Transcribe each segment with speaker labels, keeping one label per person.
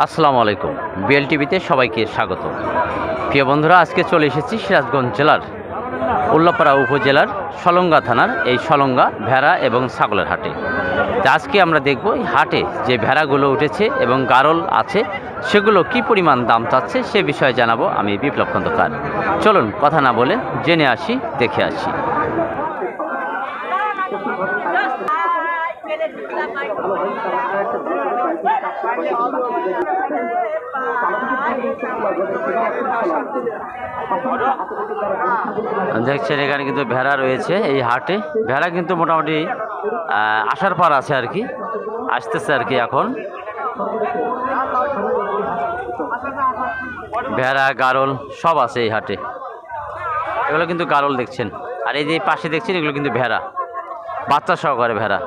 Speaker 1: আসসালামু আলাইকুম বিএল টিভিতে সবাইকে স্বাগত প্রিয় বন্ধুরা আজকে চলে এসেছি সিরাজগঞ্জ জেলার উল্লাপাড়া উপজেলার সলঙ্গা থানার এই সলঙ্গা ভেড়া এবং ছাগলের হাটে আজকে আমরা দেখব এই হাটে যে ভেড়াগুলো উঠেছে এবং গারল আছে সেগুলো কি পরিমাণ দাম চাচ্ছে সে বিষয়ে জানাব আমি বিপ্লব খন্দকার চলুন কথা না বলে জেনে আসি দেখে আসি দেখছেন এখানে কিন্তু ভেড়া রয়েছে এই হাটে। ভেড়া কিন্তু মোটামুটি আসার পর আছে আর কি। আসতেছে আর কি এখন। ভেড়া, গারল সব আছে এই হাটে। এগুলো কিন্তু গারল দেখছেন। আর এই যে পাশে দেখছেন, এগুলো কিন্তু ভেড়া। বাচ্চা সহকারে ভেড়া।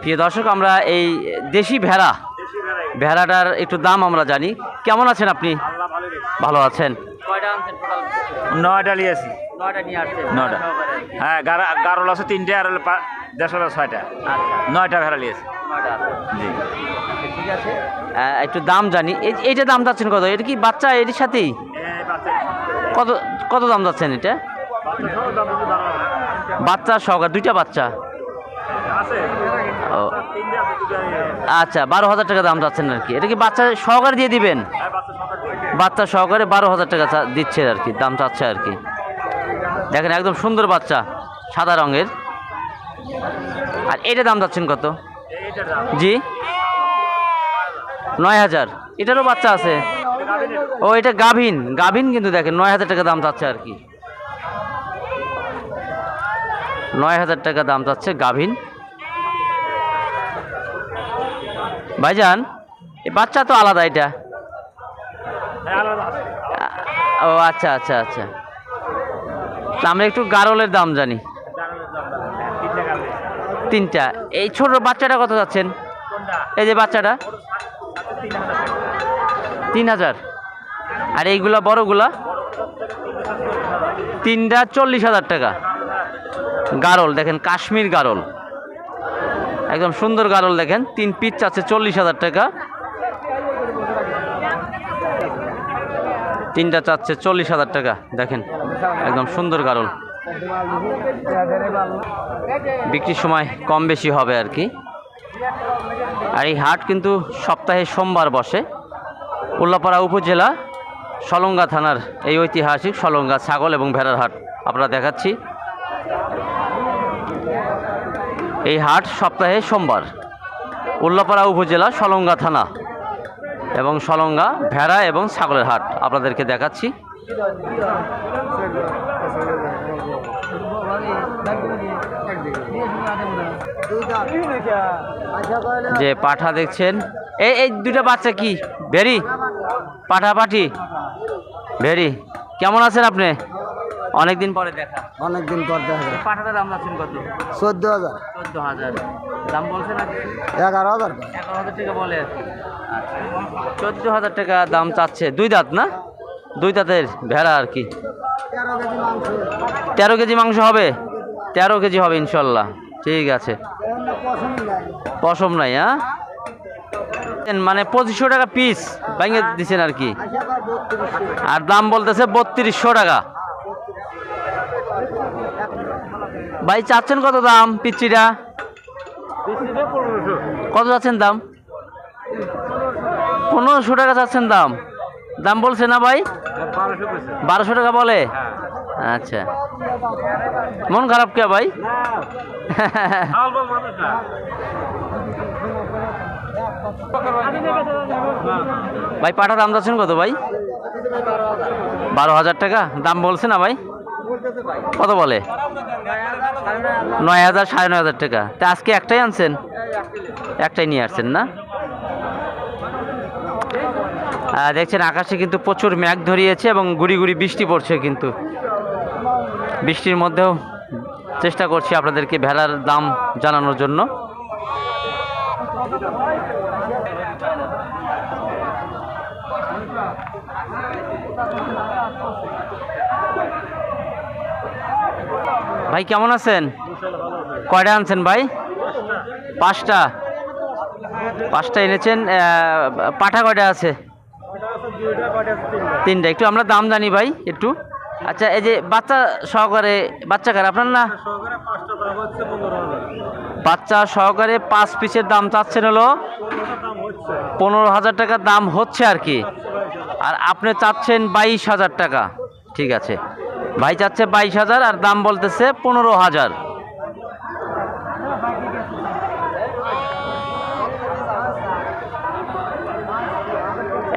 Speaker 1: প্রিয় দর্শক আমরা এই দেশি ভেড়া ভেড়াটার একটু দাম আমরা জানি। কেমন আছেন আপনি? ভালো আছেন? কয়টা আনছেন টোটাল
Speaker 2: নয়টা
Speaker 1: নিয়ে আসছেন।
Speaker 2: নয়টা। হ্যাঁ গারা- গারল আছে তিনটে আর হলো পা- দেড়শো ছয়টা।
Speaker 1: আচ্ছা।
Speaker 2: নয়টা ভেড়া লিয়েছি
Speaker 1: নয়টা
Speaker 2: জি।
Speaker 1: ঠিক আছে। একটু দাম জানি। এই এইটা দাম যাচ্ছেন কত? এটা কি বাচ্চা এটির সাথেই? কত কত দাম যাচ্ছেন এটা? বাচ্চা সহকার দুইটা বাচ্চা? আচ্ছা বারো হাজার টাকা দাম যাচ্ছেন আর কি। এটা কি বাচ্চা সহকারে দিয়ে দিবেন? বাচ্চা সহকারে বারো হাজার টাকা দিচ্ছে আর কি দাম চাচ্ছে আর কি। দেখেন একদম সুন্দর বাচ্চা সাদা রঙের। আর এটা দাম যাচ্ছেন কত? জি? নয় হাজার। এটারও বাচ্চা আছে? ও এটা গাভিন। গাভিন কিন্তু দেখেন নয় হাজার টাকা দাম চাচ্ছে আর কি। নয় হাজার টাকা দাম যাচ্ছে গাভিন। ভাইজান বাচ্চা তো আলাদা এটা। ও আচ্ছা আচ্ছা আচ্ছা। আমরা একটু গারলের দাম জানি। তিনটা। এই ছোট বাচ্চাটা কত যাচ্ছেন এই যে বাচ্চাটা। তিন হাজার। আর এইগুলা বড়গুলা? তিনটা চল্লিশ হাজার টাকা। গারল, দেখেন কাশ্মীর গারল। একদম সুন্দর গারল, দেখেন। তিন পিচ আছে চল্লিশ হাজার টাকা। তিনটা চাচ্ছে চল্লিশ হাজার টাকা, দেখেন। একদম সুন্দর গারল। বিক্রির সময় কম বেশি হবে আর কি। আর এই হাট কিন্তু সপ্তাহে সোমবার বসে। উল্লাপাড়া উপজেলা, সলঙ্গা থানার এই ঐতিহাসিক সলঙ্গা ছাগল এবং ভেড়ার হাট। আপনারা দেখাচ্ছি। এই হাট সপ্তাহে সোমবার, উল্লাপাড়া উপজেলা সলঙ্গা থানা এবং সলঙ্গা, ভেড়া এবং ছাগলের হাট। আপনাদেরকে দেখাচ্ছি। যে পাঠা দেখছেন, এই এই দুটা বাচ্চা কি? ভেরি পাঠা পাঠি ভেরি কেমন আছেন আপনি? অনেকদিন পরে দেখা।
Speaker 3: অনেকদিন পর দেখা।
Speaker 1: পাঠাটার দাম আছেন কত?
Speaker 3: চোদ্দ হাজার।
Speaker 1: চোদ্দ হাজার। দাম বলছে না
Speaker 3: এগারো হাজার।
Speaker 1: এগারো হাজার টাকা বলে চোদ্দ হাজার টাকা দাম চাচ্ছে। দুই দাঁত না? দুই দাঁতের ভেড়া আর কি।
Speaker 3: তেরো কেজি মাংস
Speaker 1: তেরো কেজি মাংস হবে? তেরো কেজি হবে ইনশাল্লাহ। ঠিক আছে। পশম নাই হ্যাঁ? মানে পঁচিশশো টাকা পিস ভেঙে দিচ্ছেন আর কি। আর দাম বলতেছে বত্রিশশো টাকা। ভাই চাচ্ছেন কত দাম পিচ্ছিটা কত চাচ্ছেন দাম? পনেরোশো টাকা চাচ্ছেন দাম। দাম বলছে না ভাই? বারোশো টাকা বলে? আচ্ছা। মন খারাপ কে ভাই? ভাই পাঠার দাম যাচ্ছেন কত ভাই? বারো হাজার টাকা। দাম বলছে না ভাই? কত বলে? নয় হাজার, সাড়ে নয় হাজার টাকা। তা আজকে একটাই আনছেন? একটাই নিয়ে আসছেন না? দেখছেন আকাশে কিন্তু প্রচুর মেঘ ধরিয়েছে এবং গুড়ি গুড়ি বৃষ্টি পড়ছে কিন্তু। বৃষ্টির মধ্যেও চেষ্টা করছি আপনাদেরকে ভেড়ার দাম জানানোর জন্য। ভাই, কেমন আছেন? কয়টা আনছেন ভাই? পাঁচটা। পাঁচটা এনেছেন পাঠা কয়টা আছে? তিনটা। একটু আমরা দাম জানি ভাই, একটু। আচ্ছা এই যে বাচ্চা সহকারে, বাচ্চা কার? আপনার না? বাচ্চা সহকারে পাঁচ পিসের দাম চাচ্ছেন হলো পনেরো হাজার টাকার দাম হচ্ছে আর কি। আর আপনি চাচ্ছেন বাইশ হাজার টাকা। ঠিক আছে। ভাই চাচ্ছে বাইশ হাজার আর দাম বলতেছে পনেরো হাজার।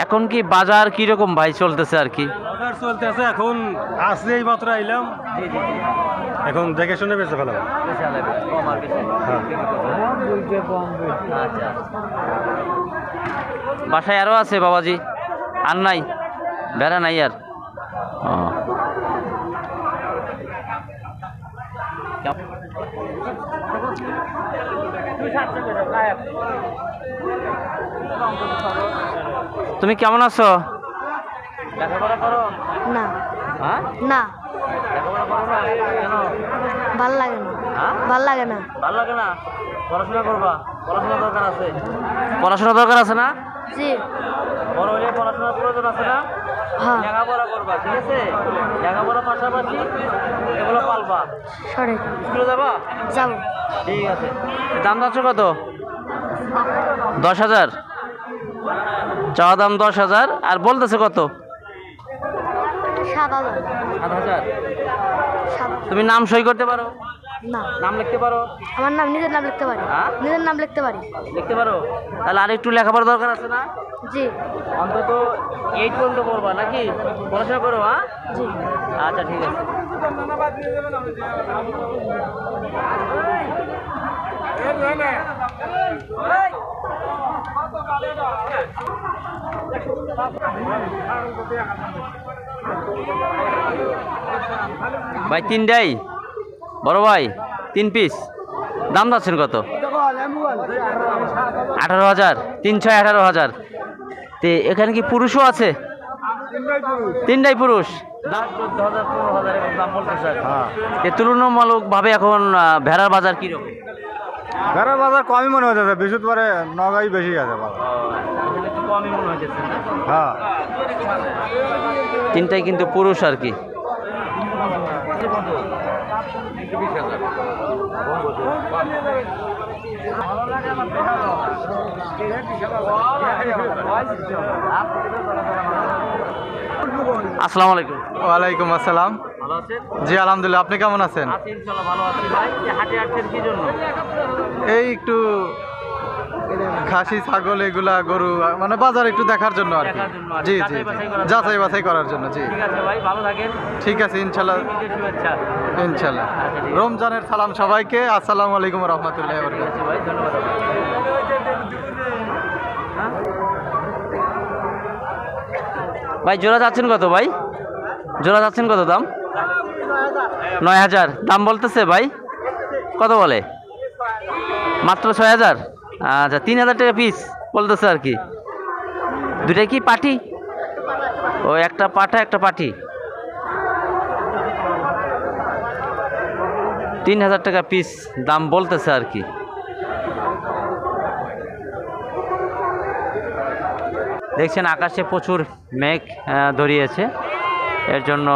Speaker 1: এখন কি বাজার কীরকম ভাই চলতেছে আর কি?
Speaker 4: বাজার চলতেছে এখন আসছে এই মাত্র আইলাম। এখন দেখে শুনে বেঁচে ফেলাম। হ্যাঁ।
Speaker 1: বাসায় আরও আছে বাবাজি? আর নাই? বেড়া নাই আর? তুমি কেমন আছো? লেখাপড়া করো?
Speaker 5: না।
Speaker 1: হ্যাঁ?
Speaker 5: না।
Speaker 1: লেখাপড়া করো না? কেন?
Speaker 5: ভালো লাগে না।
Speaker 1: হ্যাঁ?
Speaker 5: ভালো লাগে না।
Speaker 1: ভালো লাগে না? পড়াশোনা করবা? পড়াশোনা দরকার আছে? পড়াশোনা দরকার আছে না?
Speaker 5: জি।
Speaker 1: বড় হলে পড়াশোনার প্রয়োজন আছে না? লেখাপড়া করবা ঠিক আছে? লেখাপড়ার পাশাপাশি এগুলো পালবা।
Speaker 5: সঠিক
Speaker 1: স্কুলে যাবা?
Speaker 5: যাব।
Speaker 1: ঠিক আছে। দাম যাচ্ছে কত? দশ হাজার? চাওয়া দাম দশ হাজার আর বলতেছে কত?
Speaker 5: সাত হাজার।
Speaker 1: তুমি নাম সই করতে পারো।
Speaker 5: না।
Speaker 1: নাম লিখতে পারো?
Speaker 5: আমার নাম নিজের নাম লিখতে পারি।
Speaker 1: হ্যাঁ?
Speaker 5: নিজের নাম লিখতে পারি।
Speaker 1: লিখতে পারো? তাহলে আর একটু লেখাপড়া দরকার আছে না?
Speaker 5: জি।
Speaker 1: অন্তত এইট পর্যন্ত নাকি? পড়াশোনা করো হ্যাঁ?
Speaker 5: জি।
Speaker 1: আচ্ছা ঠিক আছে। ভাই তিনটাই? বড় ভাই তিন পিস দাম যাচ্ছেন কত? আঠারো হাজার তিন ছয় আঠারো হাজার। তে এখানে কি পুরুষও আছে? তিনটাই পুরুষ। তুলনামূলকভাবে এখন। ভেড়ার বাজার কীরকম?
Speaker 4: ভেড়ার বাজার কমই মনে হচ্ছে বৃহস্পতিবারে নগাই বেশি আছে বাজার।
Speaker 1: কমই মনে হয়েছে
Speaker 4: হ্যাঁ।
Speaker 1: তিনটাই কিন্তু পুরুষ আর কি। আসসালামু আলাইকুম।
Speaker 4: ওয়ালাইকুম আসসালাম।
Speaker 1: ভালো আছেন?
Speaker 4: জি আলহামদুলিল্লাহ। আপনি কেমন আছেন?
Speaker 1: আছি ইনশাল্লাহ ভালো আছি। ভাই এই হাটে আসছেন কি জন্য?
Speaker 4: এই একটু খাসি ছাগল এগুলা গরু মানে বাজার একটু দেখার জন্য আর কি। জি জি
Speaker 1: যাচাই বাছাই করার জন্য।
Speaker 4: জি।
Speaker 1: ঠিক আছে
Speaker 4: ইনশাল্লাহ। ইনশাল্লাহ।
Speaker 1: আচ্ছা।
Speaker 4: রমজানের সালাম সবাইকে। আসসালামু আলাইকুম রহমতুল্লাহ
Speaker 1: ভাই ধন্যবাদ। ভাই জোড়া যাচ্ছেন কত ভাই? জোড়া যাচ্ছেন কত দাম? নয় হাজার। দাম বলতেছে ভাই? কত বলে? মাত্র ছয় হাজার? আচ্ছা তিন হাজার টাকা পিস বলতেছে আর কি। দুটাই কি পাটি? ও, একটা পাঠা একটা পাটি। তিন হাজার টাকা পিস দাম বলতেছে আর কি। দেখছেন, আকাশে প্রচুর মেঘ ধরিয়েছে। এর জন্য